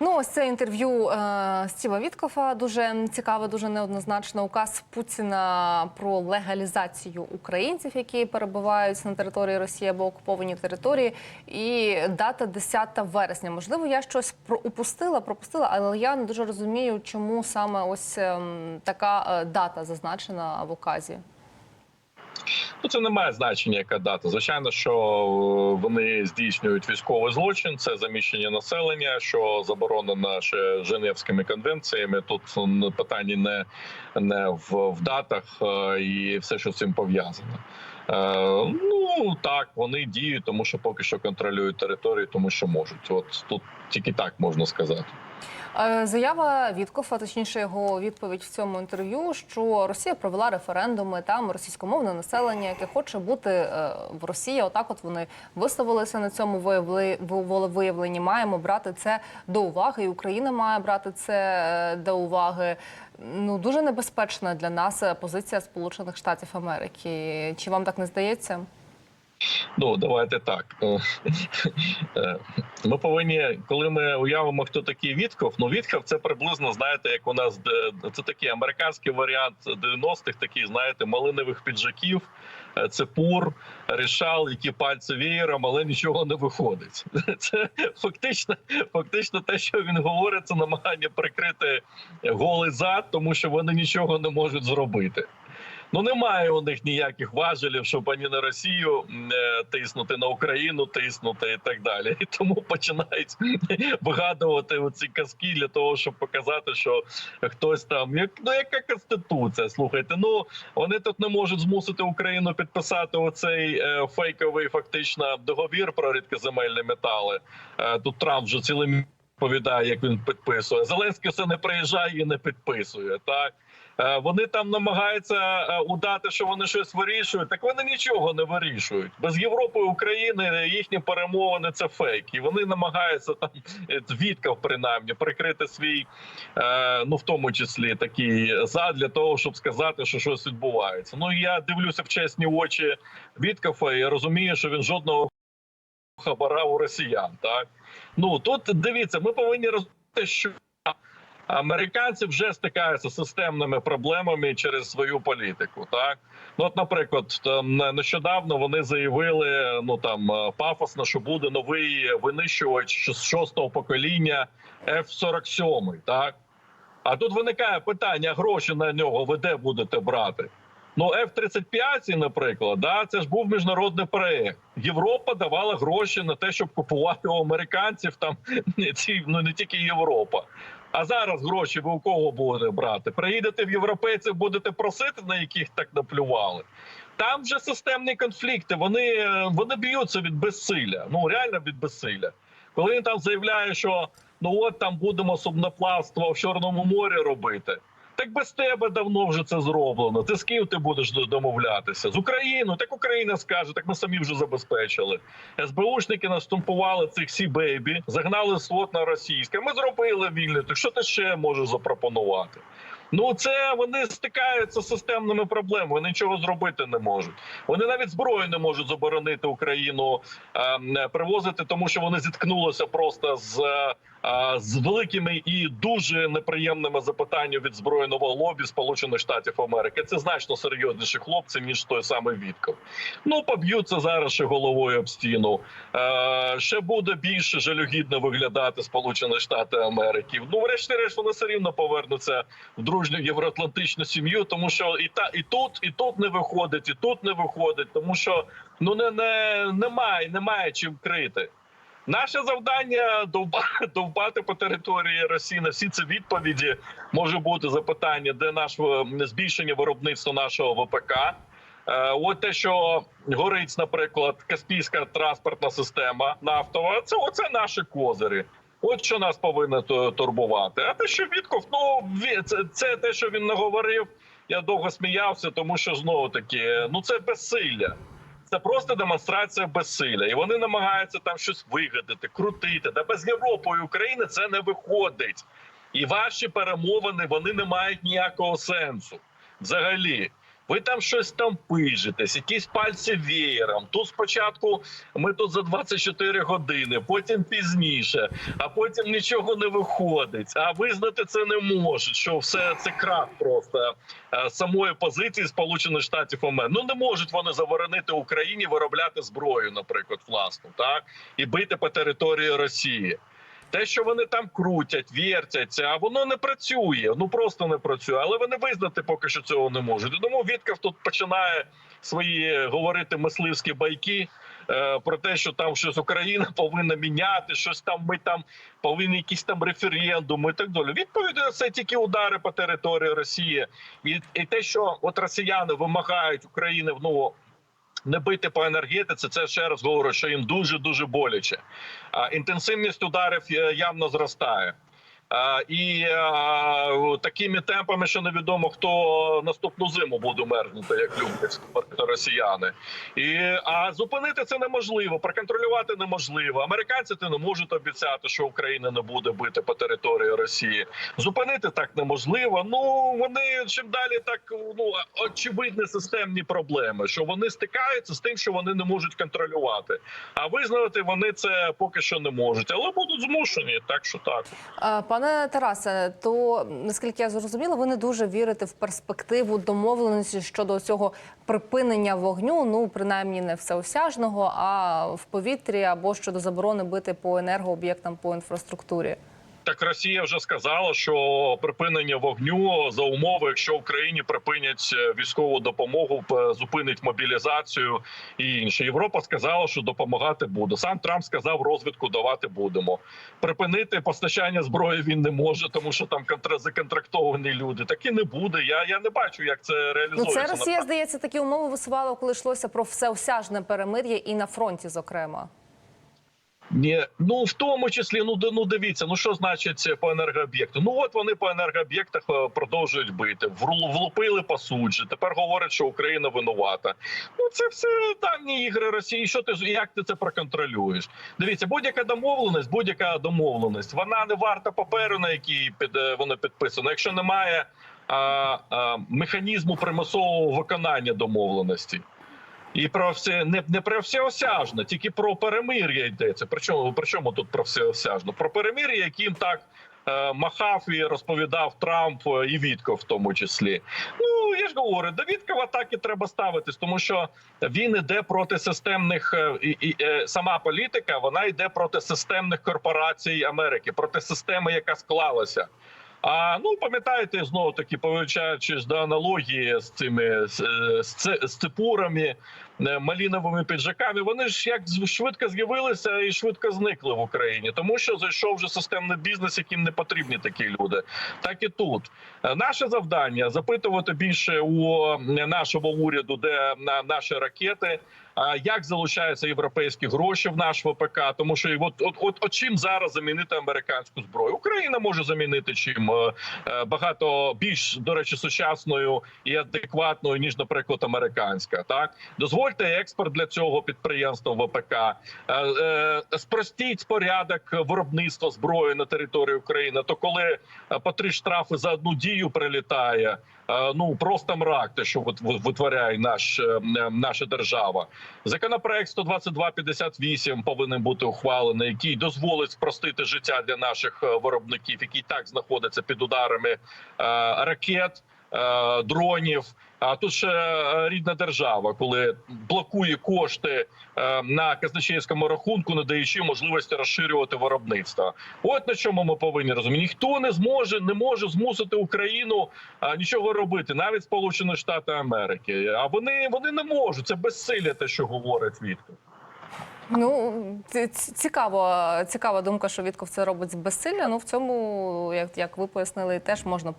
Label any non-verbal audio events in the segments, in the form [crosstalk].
Ну, ось це інтерв'ю е, Стіва Віткофа дуже цікаве, дуже неоднозначно. Указ Путіна про легалізацію українців, які перебувають на території Росії або окуповані території, і дата 10 вересня. Можливо, я щось про упустила, пропустила, але я не дуже розумію, чому саме ось ем, така е, дата зазначена в указі. Ну, це не має значення, яка дата. Звичайно, що е, вони здійснюють військовий злочин, це заміщення населення, що заборонено ще Женевськими конвенціями. Тут м, питання не, не в, в датах е, і все, що з цим пов'язано. Е, ну так, вони діють, тому що поки що контролюють територію, тому що можуть. От тут тільки так можна сказати. Е, Заява Віткофа, точніше його відповідь в цьому інтерв'ю, що Росія провела референдуми, там російськомовне населення, яке хоче бути е, в Росії. Отак, от вони висловилися на цьому волевиявленні. Маємо брати це до уваги, і Україна має брати це е, до уваги. Ну дуже небезпечна для нас позиція Сполучених Штатів Америки. Чи вам так не здається? Ну давайте так. Е, [laughs] е, Ми повинні, коли ми уявимо, хто такий Вітков, ну Вітков це приблизно знаєте, як у нас це такий американський варіант 90-х, такий, знаєте, малинових піджаків. Е, Це пур, рішал, які пальці веєром, але нічого не виходить. [laughs] Це фактично, фактично те, що він говорить, це намагання прикрити голий зад, тому що вони нічого не можуть зробити. Ну немає у них ніяких важелів, щоб ані на Росію е, тиснути, на Україну тиснути і так далі. І тому починають [laughs] вигадувати оці казки для того, щоб показати, що хтось там як ну яка конституція. Слухайте, ну вони тут не можуть змусити Україну підписати оцей е, фейковий фактично договір про рідкоземельні метали. Е, тут Трамп вже цілим повідає, як він підписує. Зеленський все не приїжджає і не підписує. Так вони там намагаються е, удати, що вони щось вирішують. Так вони нічого не вирішують. Без Європи України їхні перемовини це фейк. І вони намагаються там е, Віткав, принаймні, прикрити свій, е, ну в тому числі такий зад для того, щоб сказати, що щось відбувається. Ну я дивлюся в чесні очі Віткафа і розумію, що він жодного хабара у росіян. Так ну тут дивіться, ми повинні розуміти, що. Американці вже стикаються з системними проблемами через свою політику. Так ну от, наприклад, нещодавно вони заявили, ну там е, пафосно, що буде новий винищувач з шостого покоління F-47, Так а тут виникає питання: гроші на нього ви де будете брати? Ну, F-35, наприклад, да, це ж був міжнародний проект. Європа давала гроші на те, щоб купувати у американців там [laughs] ці ну не тільки Європа. А зараз гроші ви у кого будете брати? Приїдете в європейців, будете просити, на яких так наплювали. Там вже системні конфлікти. Вони, вони б'ються від безсилля. Ну реально від безсилля. Коли він там заявляє, що ну от там будемо судноплавство в Чорному морі робити. Так без тебе давно вже це зроблено. Ти з ким ти будеш домовлятися? З Україною? Так Україна скаже, так ми самі вже забезпечили. СБУшники настумпували цих сі бейбі, загнали свот на російське. Ми зробили вільне. Так що ти ще можеш запропонувати? Ну це вони стикаються з системними проблемами. Вони нічого зробити не можуть. Вони навіть зброю не можуть заборонити Україну е, привозити, тому що вони зіткнулися просто з. З великими і дуже неприємними запитаннями від збройного лобі Сполучених Штатів Америки. Це значно серйозніші хлопці ніж той самий Вітков. Ну поб'ються зараз ще головою об стіну. Е, ще буде більше жалюгідно виглядати Сполучені Штати Америки. Ну, врешті-решт, вони все рівно повернуться в дружню євроатлантичну сім'ю, тому що і та і тут, і тут не виходить, і тут не виходить, тому що ну не, не немає, немає чим крити. Наше завдання довба- [laughs] довбати по території Росії на всі ці відповіді. Може бути запитання, де наш е, збільшення виробництва нашого ВПК. Е, От те, що горить, наприклад, Каспійська транспортна система нафтова, це оце наші козирі. От що нас повинно турбувати. А те, що Вітков, ну це, це те, що він наговорив. Я довго сміявся, тому що знову таки, ну це безсилля. Це просто демонстрація безсилля, і вони намагаються там щось вигадати, крутити. Та без Європи і України це не виходить. І ваші перемовини вони не мають ніякого сенсу взагалі. Ви там щось там пижитесь, якісь пальці веєром. Тут спочатку ми тут за 24 години, потім пізніше, а потім нічого не виходить. А визнати це не можуть. Що все це крах просто е, самої позиції Сполучених Штатів Америки. Ну не можуть вони заборонити Україні виробляти зброю, наприклад, власну, так і бити по території Росії. Те, що вони там крутять, вертяться, а воно не працює. Ну просто не працює. Але вони визнати поки що цього не можуть. Тому Вітков тут починає свої говорити мисливські байки. е, Про те, що там щось Україна [laughs] повинна міняти, щось там ми там повинні якісь там референдуми і так далі. Відповідь на це тільки удари по території Росії, і, і те, що от росіяни вимагають України ну, не бити по енергетиці, це ще раз говорю, що їм дуже дуже боляче. А, інтенсивність ударів е, явно зростає. А, і такими темпами, що невідомо хто наступну зиму буде мерзнути, як люблять росіяни. І, а зупинити це неможливо, проконтролювати неможливо. Американці це не можуть обіцяти, що Україна не буде бити по території Росії. Зупинити так неможливо. Ну вони чим далі так ну очевидні системні проблеми, що вони стикаються з тим, що вони не можуть контролювати. А визнати вони це поки що не можуть, але будуть змушені. Так що так. Пане Тарасе, то наскільки я зрозуміла, ви не дуже вірите в перспективу домовленості щодо цього припинення вогню, ну принаймні не всеосяжного, а в повітрі або щодо заборони бити по енергооб'єктам по інфраструктурі. Так Росія вже сказала, що припинення вогню за умови, якщо Україні припинять е, військову допомогу, зупинить мобілізацію і інше. Європа сказала, що допомагати буде. Сам Трамп сказав, розвідку давати будемо. Припинити постачання зброї він не може, тому що там контра- законтрактовані люди. Так і не буде. Я, я не бачу, як це Ну реалізується. це Росія, здається, такі умови висувала, коли йшлося про всеосяжне перемир'я і на фронті, зокрема. Ні, ну в тому числі, ну ну дивіться, ну що значить по енергооб'єкту? Ну от вони по енергооб'єктах е, продовжують бити. Влупили по суджі. Тепер говорять, що Україна винувата. Ну це все дані ігри Росії. Що ти як ти це проконтролюєш? Дивіться, будь-яка домовленість, будь-яка домовленість, вона не варта паперу, на якій під е, воно підписано. Якщо немає а, а, механізму примусового виконання домовленості. І про все не, не про всеосяжне, тільки про перемир'я йдеться. Причому причому тут про всеосяжне? Про перемир'я, яким так е, махав і розповідав Трамп е, і Вітков в тому числі. Ну я ж говорю, до Віткова так і треба ставитись, тому що він іде проти системних е, і, і сама політика, вона йде проти системних корпорацій Америки, проти системи, яка склалася. А ну пам'ятаєте, знову таки повивчаючись до аналогії з цими з, з, з ципурами, е, маліновими піджаками, вони ж як швидко з'явилися і швидко зникли в Україні, тому що зайшов вже системний бізнес, яким не потрібні такі люди. Так і тут Е, наше завдання запитувати більше у е, нашого уряду, де на наші ракети. Як залучаються європейські гроші в наш ВПК? Тому що от, от, от, от чим зараз замінити американську зброю? Україна може замінити чим Е, е, багато більш до речі, сучасною і адекватною ніж, наприклад, американська. Так дозвольте експорт для цього підприємства ВПК, Е, спростіть порядок виробництва зброї на території України. То коли по три штрафи за одну дію прилітає. Е, Ну просто мрак, те, що вит- вит- витворяє наш, е, е, наша держава. Законопроект 122.58 повинен бути ухвалений, який дозволить спростити життя для наших виробників, які так знаходяться під ударами ракет, дронів. А тут ще е, рідна держава, коли блокує кошти е, на казначейському рахунку, не даючи можливості розширювати виробництво. От на чому ми повинні розуміти. Ніхто не зможе не може змусити Україну нічого робити, навіть Сполучені Штати Америки. А вони вони не можуть. Це безсилля, те, що говорить Вітко. Ну ці- ці- цікаво, цікава думка, що Вітков це робить з безсилля. Ну в цьому, як, як ви пояснили, теж можна.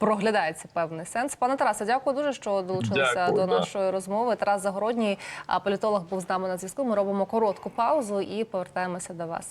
Проглядається певний сенс. Пане Тарасе, дякую дуже, що долучилися Дякую, до да. нашої розмови. Тарас Загородній, політолог, був з нами на зв'язку. Ми робимо коротку паузу і повертаємося до вас.